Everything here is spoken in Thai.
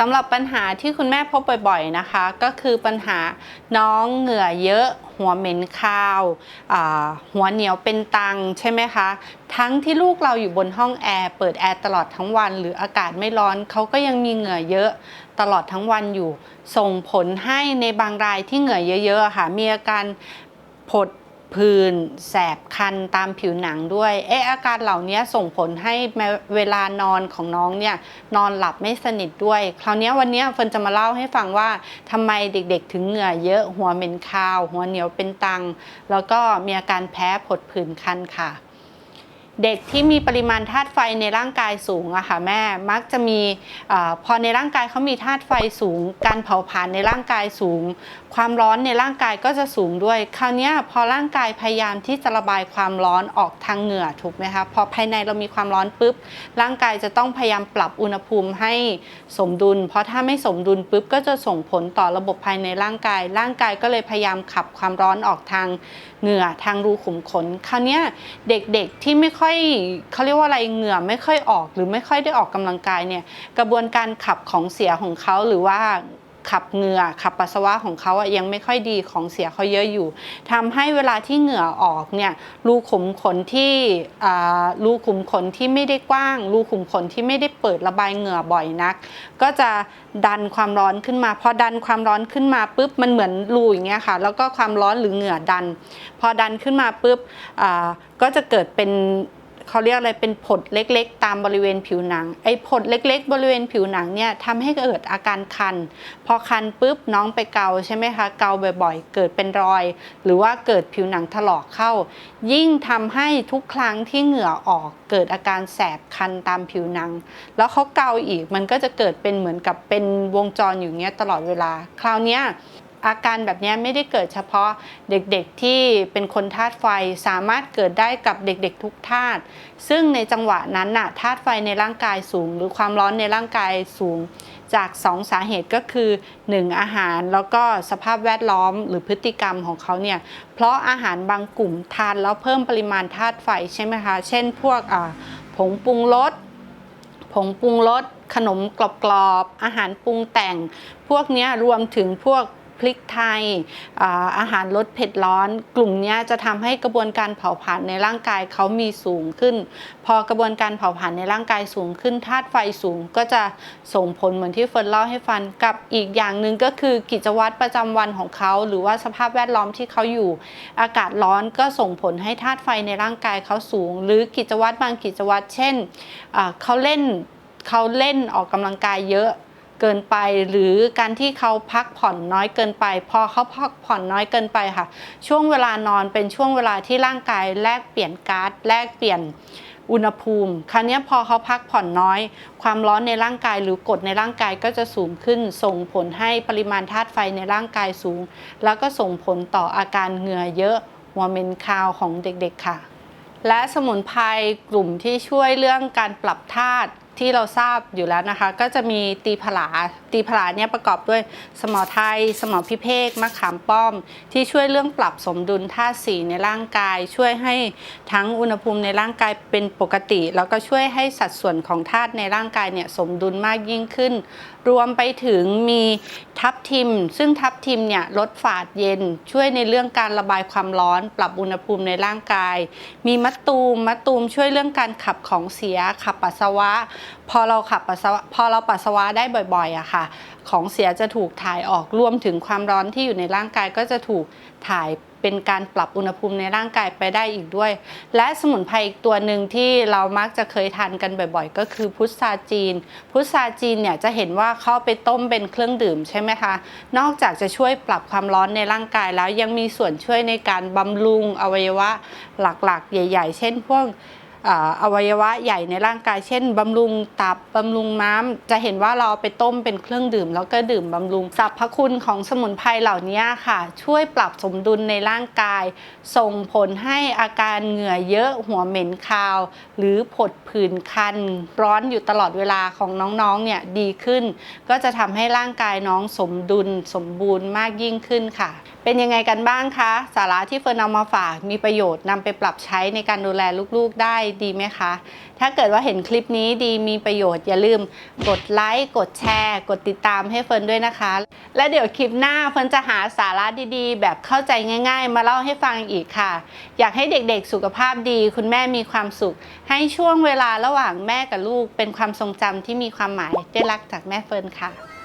สำหรับปัญหาที่คุณแม่พบบ่อยๆนะคะ ก็คือปัญหาน้องเหงื่อเยอะ หัวเหม็นคาวาหัวเหนียวเป็นตังใช่ไหมคะ ทั้งที่ลูกเราอยู่บนห้องแอร์เปิดแอร์ตลอดทั้งวัน หรืออากาศไม่ร้อนเขาก็ยังมีเหงื่อเยอะตลอดทั้งวันอยู่ ส่งผลให้ในบางรายที่เหงื่อเยอะๆค่ะมีอาการผด ผื่นแสบคันตามผิวหนังด้วย เอ๊ะอาการเหล่านี้ส่งผลให้เวลานอนของน้องเนี่ยนอนหลับไม่สนิทด้วย คราวนี้วันนี้เฟิร์นจะมาเล่าให้ฟังว่าทำไมเด็กๆ ถึงเหงื่อเยอะหัวเหม็นคาว หัวเหนียวเป็นตังแล้วก็มีอาการแพ้ผดผื่นคันค่ะ เด็กที่มีปริมาณธาตุไฟในร่างกายสูงอะค่ะแม่มักจะมีอพอในร่างกายเขามีธาตุไฟสูง การเผาผลาญในร่างกายสูง ความร้อนในร่างกายก็จะสูงด้วย คราวนี้พอร่างกายพยายามที่จะระบายความร้อนออกทางเหงื่อถูกไหมคะพอภายในเรามีความร้อนปุ๊บ ร่างกายจะต้องพยายามปรับอุณหภูมิให้สมดุล เพราะถ้าไม่สมดุลปุ๊บก็จะส่งผลต่อระบบภายในร่างกาย ร่างกายก็เลยพยายามขับความร้อนออกทางเหงื่อทางรูขุมขนคราวนี้เด็กๆที่ไม่ค่อยเขาเรียกว่าอะไรเหงื่อไม่ค่อยออก หรือไม่ค่อยได้ออกกำลังกายเนี่ยกระบวนการขับของเสียของเขาหรือว่า ขับเหงื่อขับปัสสาวะของเขาอะยังไม่ค่อยดีของเสียเขาเยอะอยู่ทำให้เวลาที่เหงื่อออกเนี่ยรูขุมขนที่อ่ารูขุมขนที่ไม่ได้กว้างรูขุมขนที่ไม่ได้เปิดระบายเหงื่อบ่อยนัก ก็จะดันความร้อนขึ้นมาพอดันความร้อนขึ้นมาปุ๊บมันเหมือนรูอย่างเงี้ยค่ะ แล้วก็ความร้อนหรือเหงื่อดัน พอดันขึ้นมาปุ๊บอ่าก็จะเกิดเป็น เขาเรียกอะไรเป็นผดเล็กๆ ตามบริเวณผิวหนัง ไอ้ผดเล็ก ๆ บริเวณผิวหนังเนี่ยทำให้เกิดอาการคัน พอคันปุ๊บน้องไปเกาใช่ไหมคะ เกาบ่อยๆ เกิดเป็นรอย หรือว่าเกิดผิวหนังถลอกเข้า ยิ่งทำให้ทุกครั้งที่เหงื่อออกเกิดอาการแสบคันตามผิวหนัง แล้วเขาเกาอีกมันก็จะเกิดเป็นเหมือนกับเป็นวงจรอยู่เงี้ยตลอดเวลา คราวเนี้ย อาการแบบนี้ไม่ได้เกิดเฉพาะเด็กๆที่เป็นคนธาตุไฟสามารถเกิดได้กับเด็กๆทุกธาตุซึ่งในจังหวะนั้นน่ะธาตุไฟในร่างกายสูง หรือความร้อนในร่างกายสูง จาก 2 สาเหตุก็คือ 1 อาหารแล้วก็สภาพแวดล้อมหรือพฤติกรรมของเขาเนี่ยเพราะอาหารบางกลุ่มทานแล้วเพิ่มปริมาณธาตุไฟใช่ไหมคะ เช่นพวกผงปรุงรสผงปรุงรสขนมกรอบๆ อาหารปรุงแต่ง พวกนี้รวมถึงพวก พริกไทยอาหารรสเผ็ดร้อน กลุ่มนี้จะทำให้กระบวนการเผาผลาญในร่างกายเขามีสูงขึ้น พอกระบวนการเผาผลาญในร่างกายสูงขึ้นธาตุไฟสูงก็จะส่งผลเหมือนที่เฟิร์นเล่าให้ฟังกับอีกอย่างหนึ่งก็คือกิจวัตรประจำวันของเขา หรือว่าสภาพแวดล้อมที่เขาอยู่ อากาศร้อนก็ส่งผลให้ธาตุไฟในร่างกายเขาสูง หรือกิจวัตรบางกิจวัตรเช่นเขาเล่นเขาเล่นออกกำลังกายเยอะ เกินไป หรือการที่เขาพักผ่อนน้อยเกินไป พอเขาพักผ่อนน้อยเกินไปค่ะ ช่วงเวลานอนเป็นช่วงเวลาที่ร่างกายแลกเปลี่ยนก๊าซแลกเปลี่ยนอุณหภูมิ คราวนี้พอเขาพักผ่อนน้อย ความร้อนในร่างกายหรือกดในร่างกายก็จะสูงขึ้น ส่งผลให้ปริมาณธาตุไฟในร่างกายสูง แล้วก็ส่งผลต่ออาการเหงื่อเยอะหัวเมนคาวของเด็กๆค่ะ และสมุนไพรกลุ่มที่ช่วยเรื่องการปรับธาตุ ที่เราทราบอยู่แล้วนะคะ ก็จะมีตีผลาตีผลาเนี่ยประกอบด้วยสมอไทย สมอพิเภกมะขามป้อม ที่ช่วยเรื่องปรับสมดุลธาตุสีในร่างกาย ช่วยให้ทั้งอุณหภูมิในร่างกายเป็นปกติ แล้วก็ช่วยให้สัดส่วนของธาตุในร่างกายเนี่ยสมดุลมากยิ่งขึ้น รวมไปถึงมีทับทิม ซึ่งทับทิมเนี่ยลดฝาดเย็น ช่วยในเรื่องการระบายความร้อน ปรับอุณหภูมิในร่างกาย มีมะตูมมะตูมช่วยเรื่องการขับของเสียขับปัสสาวะพอเราขับปัสสาวะพอเราปัสสาวะได้บ่อยๆอะค่ะ ของเสียจะถูกถ่ายออกรวมถึงความร้อนที่อยู่ในร่างกายก็จะถูกถ่ายเป็นการปรับอุณหภูมิในร่างกายไปได้อีกด้วย และสมุนไพรอีกตัวหนึ่งที่เรามักจะเคยทานกันบ่อยๆ ก็คือพุทราจีน พุทราจีนเนี่ยจะเห็นว่าเขาเอาไปต้มเป็นเครื่องดื่มใช่ไหมคะ นอกจากจะช่วยปรับความร้อนในร่างกายแล้วยังมีส่วนช่วยในการบำรุงอวัยวะหลักๆ ใหญ่ ๆ เช่นพวก อวัยวะใหญ่ในร่างกาย เช่นบำรุงตับบำรุงม้าม จะเห็นว่าเราเอาไปต้มเป็นเครื่องดื่ม แล้วก็ดื่มบำรุงสรรพคุณของสมุนไพรเหล่านี้ค่ะ ช่วยปรับสมดุลในร่างกาย ส่งผลให้อาการเหงื่อเยอะหัวเหม็นคาว หรือผดผื่นคัน ร้อนอยู่ตลอดเวลาของน้องๆเนี่ยดีขึ้น ก็จะทำให้ร่างกายน้องสมดุลสมบูรณ์มากยิ่งขึ้นค่ะ เป็นยังไงกันบ้างคะ สาระที่เฟิร์นเอามาฝากมีประโยชน์นำไปปรับใช้ในการดูแลลูกๆได้ดีไหมคะ ถ้าเกิดว่าเห็นคลิปนี้ดีมีประโยชน์อย่าลืมกดไลค์ กดแชร์ กดติดตามให้เฟิร์นด้วยนะคะ และเดี๋ยวคลิปหน้าเฟิร์นจะหาสาระดีๆ แบบเข้าใจง่าย ๆ มาเล่าให้ฟังอีกค่ะ อยากให้เด็กๆสุขภาพดี คุณแม่มีความสุข ให้ช่วงเวลาระหว่างแม่กับลูกเป็นความทรงจำที่มีความหมายได้รักจากแม่เฟิร์นค่ะ